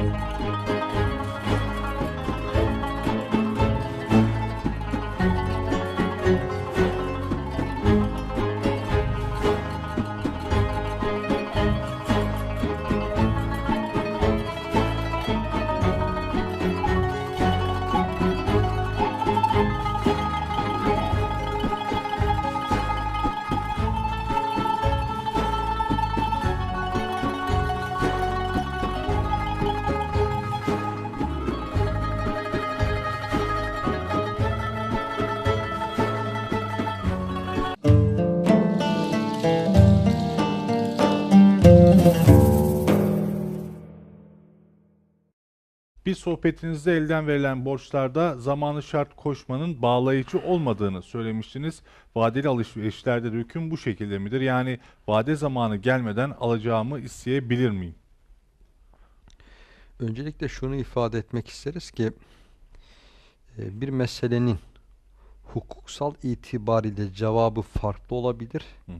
Música Bir sohbetinizde elden verilen borçlarda zamanı şart koşmanın bağlayıcı olmadığını söylemiştiniz. Vadeli alışverişlerde de hüküm bu şekilde midir? Yani vade zamanı gelmeden alacağımı isteyebilir miyim? Öncelikle şunu ifade etmek isteriz ki e, bir meselenin hukuksal itibariyle cevabı farklı olabilir. Hı hı.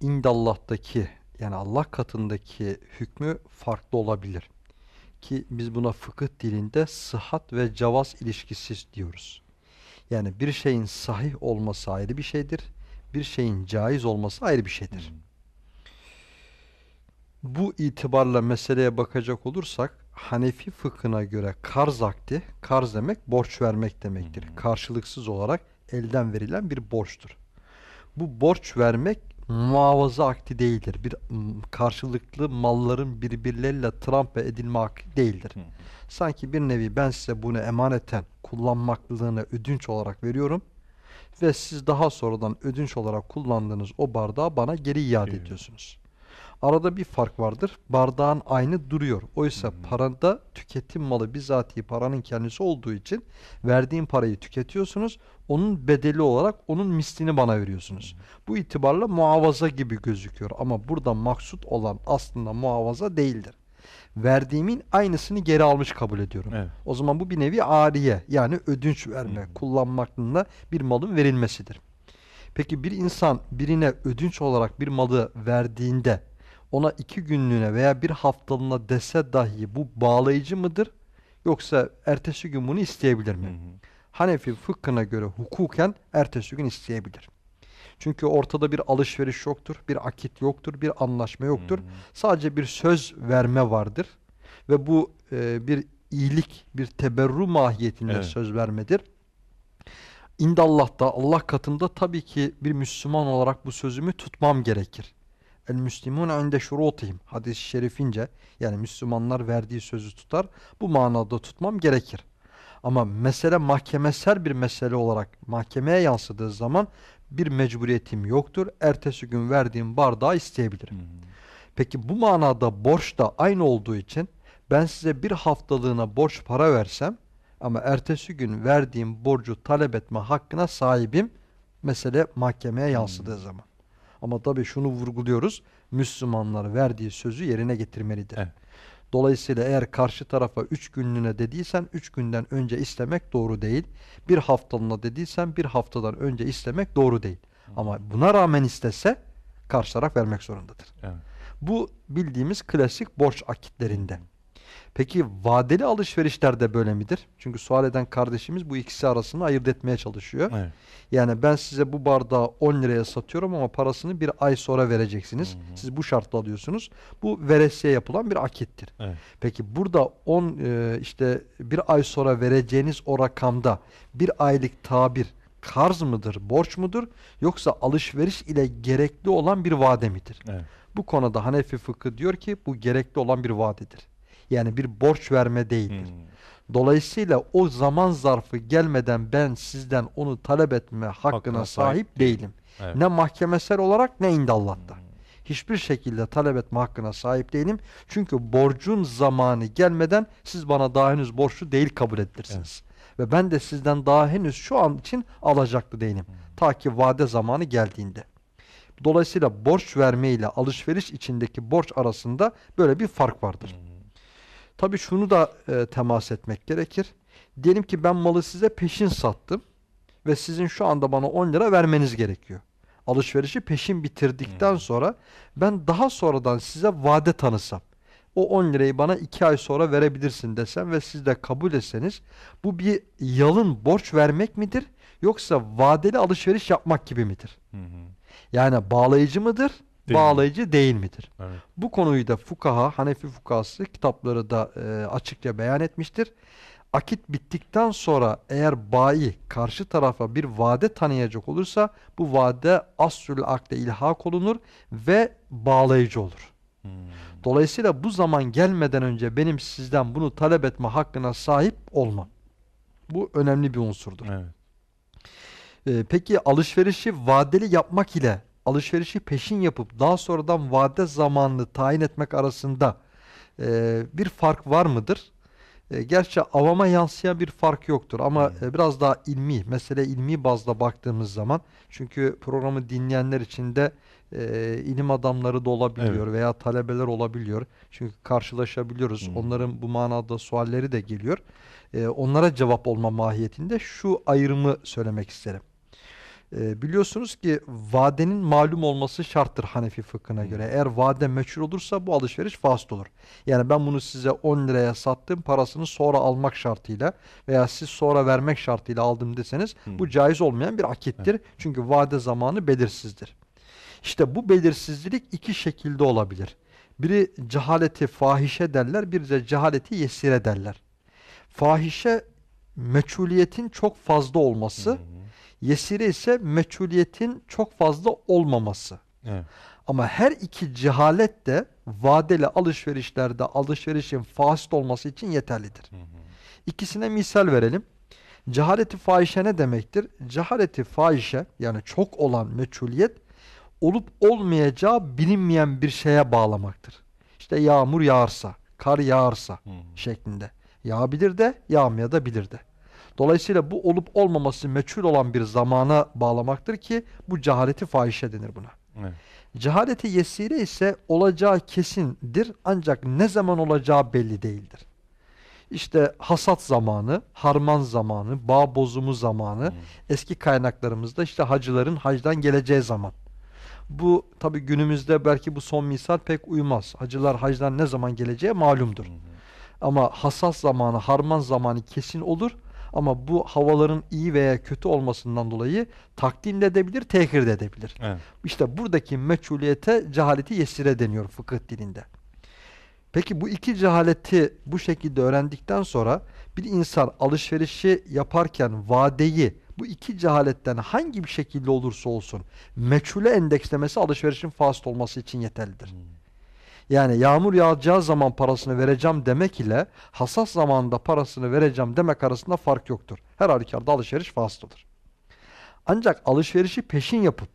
İndallah'taki yani Allah katındaki hükmü farklı olabilir. Ki biz buna fıkıh dilinde sıhhat ve cevaz ilişkisi diyoruz. Yani bir şeyin sahih olması ayrı bir şeydir. Bir şeyin caiz olması ayrı bir şeydir. Bu itibarla meseleye bakacak olursak Hanefi fıkhına göre karz akdi, karz demek borç vermek demektir. Hı. Karşılıksız olarak elden verilen bir borçtur. Bu borç vermek muavaza akdi değildir. Bir karşılıklı malların birbirleriyle trampe edilme akdi değildir. Hı. Sanki bir nevi ben size bunu emaneten kullanmaklılığını ödünç olarak veriyorum ve siz daha sonradan ödünç olarak kullandığınız o bardağı bana geri iade Evet. ediyorsunuz. Arada bir fark vardır. Bardağın aynı duruyor. Oysa hı. parada tüketim malı bizatihi paranın kendisi olduğu için verdiğim parayı tüketiyorsunuz. Onun bedeli olarak onun mislini bana veriyorsunuz. Bu itibarla muavaza gibi gözüküyor. Ama burada maksut olan aslında muavaza değildir. Verdiğimin aynısını geri almış kabul ediyorum. Evet. O zaman bu bir nevi ariye yani ödünç verme, Hı. kullanmaklığında bir malın verilmesidir. Peki bir insan birine ödünç olarak bir malı verdiğinde ona iki günlüğüne veya bir haftalığına dese dahi bu bağlayıcı mıdır? Yoksa ertesi gün bunu isteyebilir mi? Hı hı. Hanefi fıkhına göre hukuken ertesi gün isteyebilir. Çünkü ortada bir alışveriş yoktur, bir akit yoktur, bir anlaşma yoktur. Hı hı. Sadece bir söz verme vardır. Ve bu e, bir iyilik, bir teberru mahiyetinde Evet. söz vermedir. İndallah'ta, Allah katında tabii ki bir Müslüman olarak bu sözümü tutmam gerekir. El müslimun inde şurutihim hadis-i şerifince yani Müslümanlar verdiği sözü tutar. Bu manada tutmam gerekir. Ama mesele mahkemesel bir mesele olarak mahkemeye yansıdığı zaman bir mecburiyetim yoktur. Ertesi gün verdiğim bardağı isteyebilirim. Hı. Peki bu manada borç da aynı olduğu için ben size bir haftalığına borç para versem ama ertesi gün verdiğim borcu talep etme hakkına sahibim. Mesele mahkemeye yansıdığı zaman. Ama tabii şunu vurguluyoruz. Müslümanlar verdiği sözü yerine getirmelidir. Evet. Dolayısıyla eğer karşı tarafa 3 günlüğüne dediysen 3 günden önce istemek doğru değil. Bir haftalığına dediysen bir haftadan önce istemek doğru değil. Ama buna rağmen istese karşı taraf vermek zorundadır. Evet. Bu bildiğimiz klasik borç akitlerinde. Peki vadeli alışverişlerde böyle midir? Çünkü sual eden kardeşimiz bu ikisi arasını ayırt etmeye çalışıyor. Evet. Yani ben size bu bardağı 10 liraya satıyorum ama parasını bir ay sonra vereceksiniz. Hı hı. Siz bu şartla alıyorsunuz. Bu veresiye yapılan bir akittir. Evet. Peki burada 10 e, işte bir ay sonra vereceğiniz o rakamda bir aylık tabir karz mıdır, borç mudur yoksa alışveriş ile gerekli olan bir vade midir? Evet. Bu konuda Hanefi fıkhı diyor ki bu gerekli olan bir vadedir. Yani bir borç verme değildir. Hı. Dolayısıyla o zaman zarfı gelmeden ben sizden onu talep etme hakkına, Hakkına sahip, sahip değilim. Evet. Ne mahkemesel olarak ne indallah'ta. Hiçbir şekilde talep etme hakkına sahip değilim. Çünkü borcun zamanı gelmeden siz bana daha henüz borçlu değil kabul edilirsiniz. Ve ben de sizden daha henüz şu an için alacaklı değilim. Ta ki vade zamanı geldiğinde. Dolayısıyla borç verme ile alışveriş içindeki borç arasında böyle bir fark vardır. Tabii şunu da e, temas etmek gerekir. Diyelim ki ben malı size peşin sattım ve sizin şu anda bana 10 lira vermeniz gerekiyor. Alışverişi peşin bitirdikten sonra ben daha sonradan size vade tanısam. o 10 lirayı bana 2 ay sonra verebilirsin desem ve siz de kabul etseniz bu bir yalın borç vermek midir yoksa vadeli alışveriş yapmak gibi midir? Hı hı. Yani bağlayıcı mıdır, Değil. bağlayıcı değil midir? Evet. Bu konuyu da fukaha, Hanefi fukahası kitapları da e, açıkça beyan etmiştir. Akit bittikten sonra eğer bayi karşı tarafa bir vade tanıyacak olursa bu vade asrül akde ilhak olunur ve bağlayıcı olur. Hmm. Dolayısıyla bu zaman gelmeden önce benim sizden bunu talep etme hakkına sahip olmam. Bu önemli bir unsurdur. Evet. Ee, peki alışverişi vadeli yapmak ile alışverişi peşin yapıp daha sonradan vade zamanını tayin etmek arasında e, bir fark var mıdır? E, gerçi avama yansıyan bir fark yoktur ama e, biraz daha ilmi, mesele ilmi bazda baktığımız zaman çünkü programı dinleyenler içinde e, ilim adamları da olabiliyor veya talebeler olabiliyor. Çünkü karşılaşabiliyoruz. Hmm. Onların bu manada sualleri de geliyor. E, onlara cevap olma mahiyetinde şu ayrımı söylemek isterim. E, biliyorsunuz ki vadenin malum olması şarttır Hanefi fıkhına Hmm. göre. Eğer vade meçhul olursa bu alışveriş fasıl olur. Yani ben bunu size 10 liraya sattım parasını sonra almak şartıyla veya siz sonra vermek şartıyla aldım deseniz Hmm. bu caiz olmayan bir akittir. Çünkü vade zamanı belirsizdir. İşte bu belirsizlik iki şekilde olabilir. Biri cehaleti fahişe derler, bir de cehaleti yesire derler. Fahişe meçhuliyetin çok fazla olması, Hı hı. yesire ise meçhuliyetin çok fazla olmaması. Evet. Ama her iki cehalet de vadeli alışverişlerde alışverişin fasit olması için yeterlidir. Hı hı. İkisine misal verelim. Cehaleti fahişe ne demektir? Cehaleti fahişe yani çok olan meçhuliyet olup olmayacağı bilinmeyen bir şeye bağlamaktır. İşte yağmur yağarsa, kar yağarsa Hı hı. şeklinde. Yağabilir de yağmaya da bilir de. Dolayısıyla bu olup olmaması meçhul olan bir zamana bağlamaktır ki bu cehaleti fahişe denir buna. Evet. Cehaleti yesire ise olacağı kesindir ancak ne zaman olacağı belli değildir. İşte hasat zamanı, harman zamanı, bağ bozumu zamanı, Hı. eski kaynaklarımızda işte hacıların hacdan geleceği zaman. Bu tabi günümüzde belki bu son misal pek uymaz. Hacılar hacdan ne zaman geleceği malumdur. Hı. Ama hassas zamanı, harman zamanı kesin olur. Ama bu havaların iyi veya kötü olmasından dolayı takdim de edebilir, tehir de edebilir. Evet. İşte buradaki meçhuliyete cehaleti yesire deniyor fıkıh dilinde. Peki bu iki cehaleti bu şekilde öğrendikten sonra bir insan alışverişi yaparken vadeyi bu iki cehaletten hangi bir şekilde olursa olsun meçhule endekslemesi alışverişin fasit olması için yeterlidir. Yani yağmur yağacağı zaman parasını vereceğim demek ile hassas zamanda parasını vereceğim demek arasında fark yoktur. Her halükarda alışveriş olur. Ancak alışverişi peşin yapıp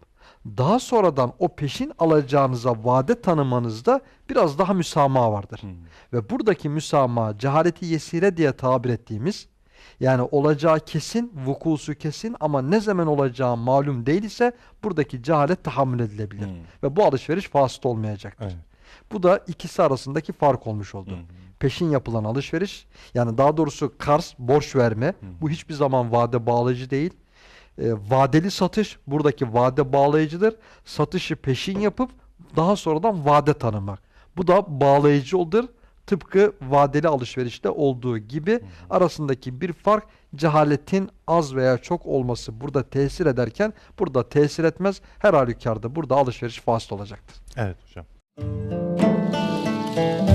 daha sonradan o peşin alacağınıza vade tanımanızda biraz daha müsamaha vardır. Hı. Ve buradaki müsamaha cehaleti yesire diye tabir ettiğimiz yani olacağı kesin, vukusu kesin ama ne zaman olacağı malum değil ise buradaki cehalet tahammül edilebilir. Hı. Ve bu alışveriş fasit olmayacaktır. Evet. Bu da ikisi arasındaki fark olmuş oldu. Hı hı. Peşin yapılan alışveriş yani daha doğrusu kars, borç verme bu hiçbir zaman vade bağlayıcı değil. E, vadeli satış buradaki vade bağlayıcıdır. Satışı peşin yapıp daha sonradan vade tanımak. Bu da bağlayıcı olur. Tıpkı vadeli alışverişte olduğu gibi arasındaki bir fark cehaletin az veya çok olması burada tesir ederken burada tesir etmez. Her halükarda burada alışveriş fasit olacaktır. Evet hocam. Müzik